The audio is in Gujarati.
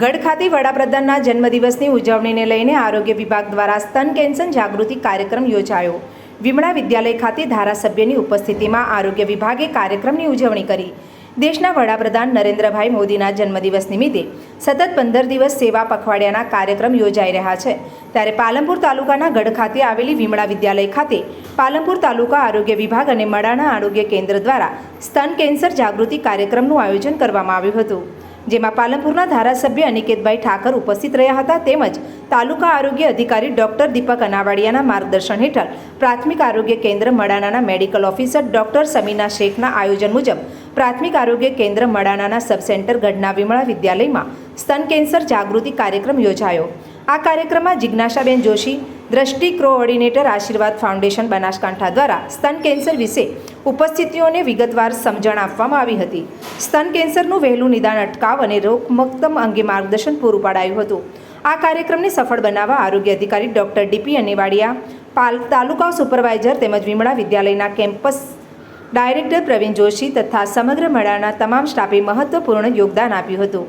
ગઢ ખાતે વડાપ્રધાનના જન્મદિવસની ઉજવણીને લઈને આરોગ્ય વિભાગ દ્વારા સ્તન કેન્સર જાગૃતિ કાર્યક્રમ યોજાયો. વિમળા વિદ્યાલય ખાતે ધારાસભ્યની ઉપસ્થિતિમાં આરોગ્ય વિભાગે કાર્યક્રમની ઉજવણી કરી. દેશના વડાપ્રધાન નરેન્દ્રભાઈ મોદીના જન્મદિવસ નિમિત્તે સતત પંદર દિવસ સેવા પખવાડિયાના કાર્યક્રમ યોજાઈ રહ્યા છે. ત્યારે પાલનપુર તાલુકાના ગઢ ખાતે આવેલી વિમળા વિદ્યાલય ખાતે પાલનપુર તાલુકા આરોગ્ય વિભાગ અને મડાણા આરોગ્ય કેન્દ્ર દ્વારા સ્તન કેન્સર જાગૃતિ કાર્યક્રમનું આયોજન કરવામાં આવ્યું હતું. જેમાં પાલનપુરના ધારાસભ્ય અનિકેતભાઈ ઠાકર ઉપસ્થિત રહ્યા હતા તેમજ તાલુકા આરોગ્ય અધિકારી ડોક્ટર દીપક અનાવાડિયાના માર્ગદર્શન હેઠળ પ્રાથમિક આરોગ્ય કેન્દ્ર મડાનાના મેડિકલ ઓફિસર ડોક્ટર સમીના શેખના આયોજન મુજબ પ્રાથમિક આરોગ્ય કેન્દ્ર મડાનાના સબસેન્ટર ગઢના વિમળા વિદ્યાલયમાં સ્તન કેન્સર જાગૃતિ કાર્યક્રમ યોજાયો. આ કાર્યક્રમમાં જિજ્ઞાસાબેન જોશી, દ્રષ્ટિ કોઓર્ડિનેટર આશીર્વાદ ફાઉન્ડેશન બનાસકાંઠા દ્વારા સ્તન કેન્સર વિશે ઉપસ્થિતિઓને વિગતવાર સમજણ આપવામાં આવી હતી. સ્તન કેન્સરનું વહેલું નિદાન અટકાવ અને રોગમક્તમ અંગે માર્ગદર્શન પૂરું પાડાયું હતું. આ કાર્યક્રમને સફળ બનાવવા આરોગ્ય અધિકારી ડોક્ટર ડીપી અનેવાડિયા, પાલ, તાલુકા સુપરવાઇઝર તેમજ વિમળા વિદ્યાલયના કેમ્પસ ડાયરેક્ટર પ્રવીણ જોશી તથા સમગ્ર મેળાના તમામ સ્ટાફે મહત્વપૂર્ણ યોગદાન આપ્યું હતું.